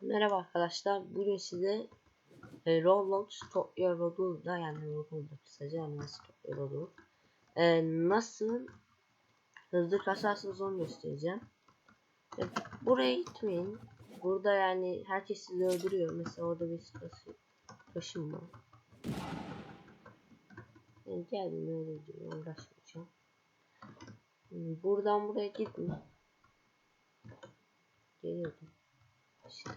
Merhaba arkadaşlar. Bugün size e, Roblox Tokyo Road'da yani Road'da kısaca yani nasıl Tokyo Road'u e, nasıl hızlı kasarsınız onu göstereceğim. E, buraya gitmeyin. Burada yani herkes sizi öldürüyor. Mesela orada bir taşı, taşım var. Yani geldim öyle diyor. Uğraşmayacağım. Buradan buraya gitme. Geliyordum. İşte.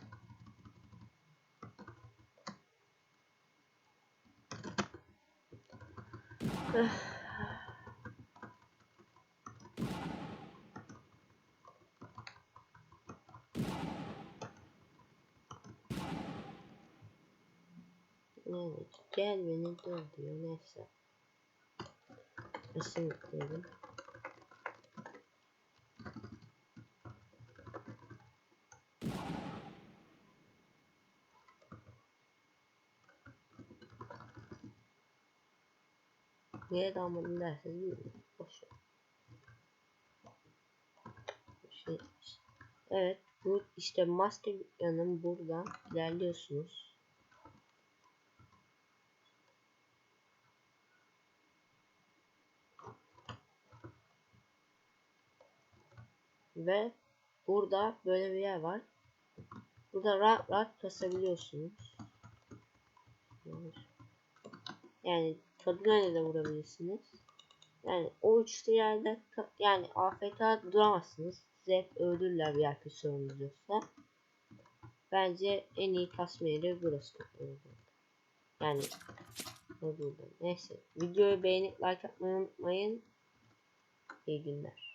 Yani gel beni döv diyor neyse. İsim yükleyelim. Niye dalmadın derseniz. Boş ver. Şey, evet bu işte master yanım buradan ilerliyorsunuz. Ve burada böyle bir yer var. Burada rahat rahat kasabiliyorsunuz. Yani kadına da vurabilirsiniz. Yani o üçlü yerde yani AFK duramazsınız. Size hep öldürürler bir yer sorunuz yoksa. Bence en iyi kasma yeri burası. Yani burada. Neyse. Videoyu beğenip like atmayı unutmayın. İyi günler.